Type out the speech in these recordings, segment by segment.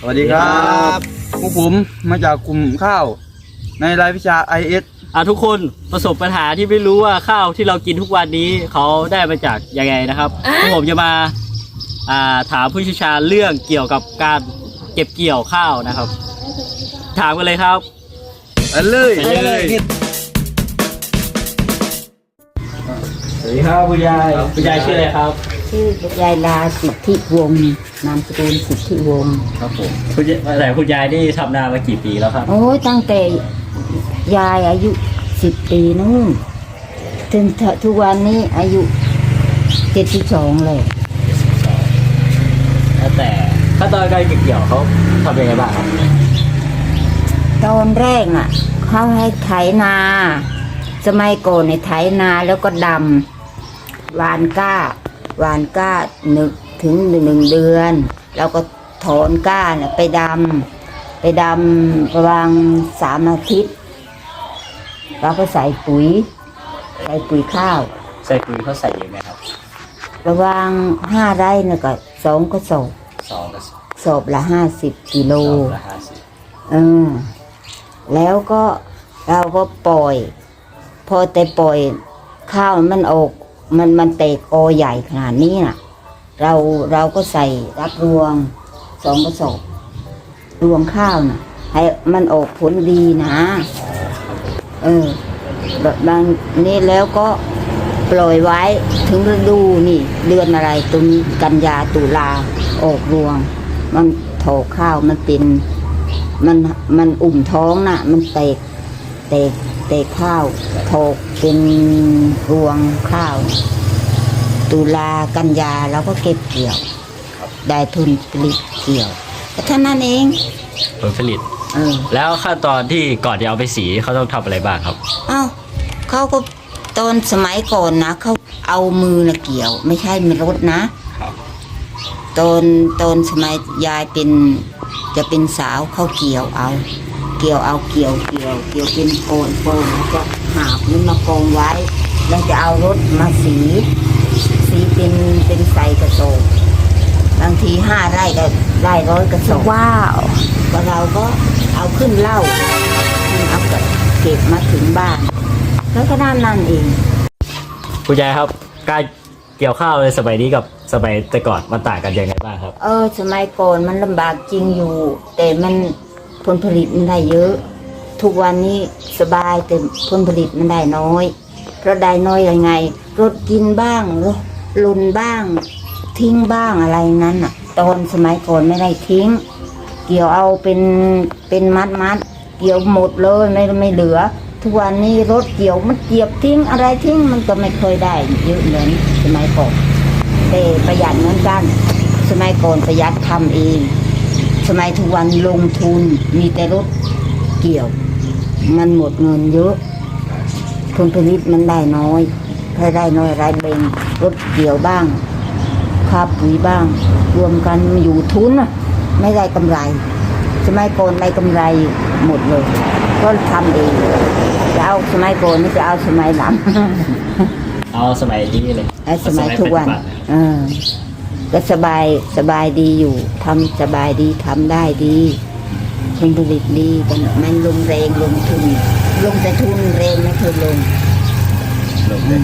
สวัสดีครับพวกผมมาจากกลุ่มข้าว ในรายวิชา IS อะทุกคนประสบปัญหาที่ไม่รู้ว่าข้าวที่เรากินทุกวันนี้เขาได้มาจากยังไงนะครับพวกผมจะมาอ่าถามผู้เชี่ยวชาญเรื่องเกี่ยวกับการเก็บเกี่ยวข้าวนะครับ ถามกันเลยครับอันเลยไปเลยสวัสดีครับคุณยายคุณยายชื่ออะไรครับ ชื่อยายลาสิทธิวงศ์นามสกุลสิทธิวงศ์ครับผมคุณยายแต่คุณยายนี่ทำนามากี่ปีแล้วครับ โอ้ยตั้งแต่ยายอายุสิบปีนู่นถึงทุกวันนี้อายุเจ็ดสิบสองเลยแล้วแต่ขั้นตอนการเก็บเกี่ยวเขาทำยังไงบ้างครับตอนแรกน่ะเขาให้ไถนา สมัยก่อนในยไถนาแล้วก็ดำหวานก้า หวานก้าหนึ่งถึงหนึ่งเดือนแล้วก็ถอนก้าน่ะไปดำไปดำประมาณสามอาทิตย์เราก็ใส่ปุ๋ย ใส่ปุ๋ยข้าว ใส่ปุ๋ยเขาใส่เองไหมครับ ระหวางห้าไร่เนี่ยก็สองก็สอบสองกับสอบละห้าสิบกิโลสองละห้าสิบเออแล้วก็เราก็ปล่อย พอแต่ปล่อยข้าวมันออก มันมันเตกอใหญ่ขนาดนี้น่ะ เราเราก็ใส่รับรวงสองกระสอบรวงข้าวน่ะ ให้มันออกผลดีนะ เออแบบบางนี้แล้วก็ปล่อยไว้ถึงฤดูนี่ เดือนอะไรตุนกันยาตุลาออกรวง มันโถข้าวมันเป็น มันมันอุ่มท้องน่ะ มันเตกเตก เตกข้าวโถกเป็นรวงข้าว ตุลากันยาเราก็เก็บเกี่ยว ได้ทุนผลิตเกี่ยวแต่เท่านั้นเองผลผลิต เออแล้วขั้นตอนที่ก่อนจะเอาไปสีเขาต้องทำอะไรบ้างครับ เอ้าเขาก็ตอนสมัยก่อนนะเขาเอามือนะเกี่ยว ไม่ใช่มีรถนะครับ ตอนตอนสมัยยายเป็นจะเป็นสาวเขาเกี่ยวเอา เกี่ยวเอาเกี่ยวเกี่ยวเกี่ยวเป็นโอนโอนแล้วก็หาบมันมากองไว้ แล้วจะเอารถมาสี สีเป็นเป็นใส่กระสอบบางทีห้าไร่ก็ได้ร้อยกระสอบว้าวก็เราก็เอาขึ้นเหล่าเอาเก็บมาถึงบ้าน แล้วก็นั่นนั่นเอง คุณยายครับการเกี่ยวข้าวในสมัยนี้กับสมัยแต่ก่อนมันต่างกันยังไงบ้างครับ เออ สมัยก่อนมันลำบากจริงอยู่ แต่มัน ผลผลิตมันได้เยอะ ทุกวันนี้สบายแต่ผลผลิตมันได้น้อย เพราะได้น้อยยังไง รถกินบ้างหลุนบ้าง ทิ้งบ้างอะไรนั้นอะ ตอนสมัยก่อนไม่ได้ทิ้ง เกี่ยวเอาเป็นเป็นมัดมัดเกี่ยวหมดเลยไม่ไม่เหลือ ทุกวันนี้รถเกี่ยวมันเกียบทิ้งอะไรทิ้งมันก็ไม่เคยได้เยอะเหมือนสมัยก่อนแต่ประหยัดเหมือนกัน สมัยก่อนประหยัดทำเอง สมัยทุกวันลงทุนมีแต่รถเกี่ยว มันหมดเงินเยอะผลผลิตมันได้น้อย ถ้าได้น้อยรายเบงรถเกี่ยวบ้างค่าปุ๋ยบ้าง รวมกันอยู่ทุนน่ะไม่ได้กำไร สมัยก่อนได้กำไรหมดเลย ก็ทำเองจะเอาสมัยก่อนไม่จะเอาสมัยหลังเอาสมัยนี้เลยไอ้สมัยทุกวันปัจจุบัเออ ก็สบายสบายดีอยู่ทำสบายดีทำได้ดีผลผลิตดีแต่มันลงแรงลงทุน ลงแต่ทุนแรงไม่เคยลง ลงได้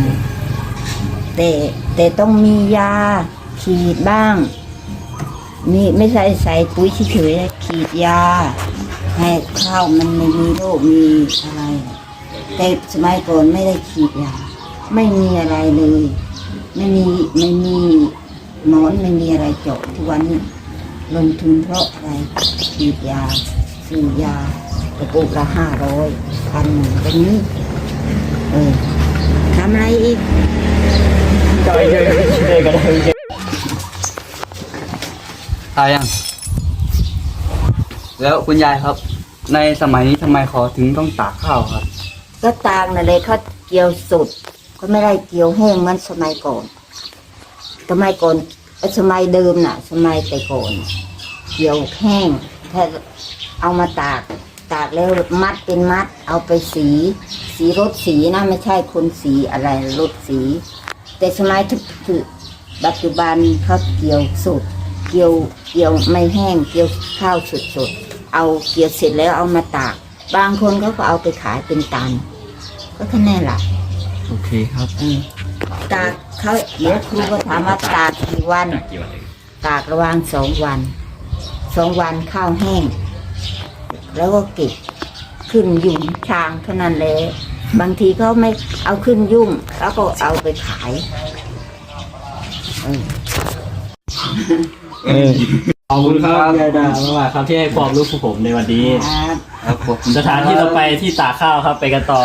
แต่แต่ต้องมียาฉีดบ้าง มีไม่ใช่ใส่ปุ๋ยเฉยๆนะฉีดยา ให้ข้าวมันไม่มีโรคมีอะไร แต่สมัยก่อนไม่ได้ฉีดยา ไม่มีอะไรเลย ไม่มีไม่มี หนอนไม่มีอะไรเจาะทุกวันนี้ลงทุนเพราะอะไรฉีดยาซื้อยากระปุกละห้าร้อยพันหนึ่งเป็นนี้เออทำอะไรอีกก็เยอะเลยก็ได้เยอะตายยัง แล้วคุณยายครับ ในสมัยนี้ทำไมเขาถึงต้องตากข้าวครับ ก็ตางนั่นเลยเขาเกี่ยวสุด ก็ไม่ได้เกี่ยวแห้งเหมันสมัยก่อน สมัยก่อนเอ้ยสมัยเดิมน่ะ สมัยแต่ก่อนน่ะเกี่ยวแห้งถ้าเอามาตากตากแล้วมัดเป็นมัด เอาไปสี สีรถสีนะไม่ใช่คนสีอะไรรถสี แต่สมัยทุกคือปัจจุบันเขาเกี่ยวสุดเกี่ยวเกี่ยวไม่แห้งเกี่ยวข้าวสดๆเอาเกี่ยวเสร็จแล้วเอามาตาก บางคนเขาก็เอาไปขายเป็นตัน ก็แค่นั้นแหละโอเคครับอืมตาก เขาเดี๋ยวครูก็ถามว่าตากกี่วัน ตากระหวางสองวันสองวันข้าวแห้ง แล้วก็เก็บขึ้นยุ่งชางเท่านั้นเลยบางทีเขาไม่เอาขึ้นยุ่ง แล้วก็เอาไปขายเออขอบคุณครับยายดามากๆครับที่ให้ความรู้พวกผมในวันนี้ ครับครับผมสถานที่เราไปที่ตากข้าวครับไปกันต่อ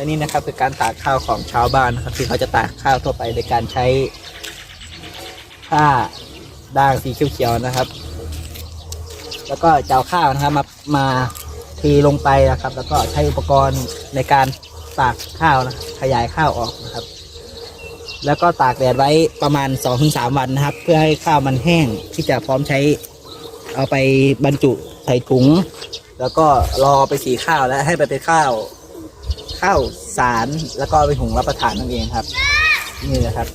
และนี่นะครับคือการตากข้าวของชาวบ้านนะครับที่เขาจะตากข้าวทั่วไปโดยการใช้ผ้าด่างสีเขียวๆนะครับ แล้วก็จะเอาข้าวนะครับมามาเทลงไปนะครับ แล้วก็ใช้อุปกรณ์ในการตากข้าวนะขยายข้าวออกนะครับ แล้วก็ตากแดดไว้ประมาณ 2-3 วันนะครับ เพื่อให้ข้าวมันแห้งที่จะพร้อมใช้เอาไปบรรจุใส่ถุง แล้วก็รอไปสีข้าวและให้ไปเป็นข้าว ข้าวสารแล้วก็เอาไปหุงรับประทานนั่นเองครับ นี่แหละครับ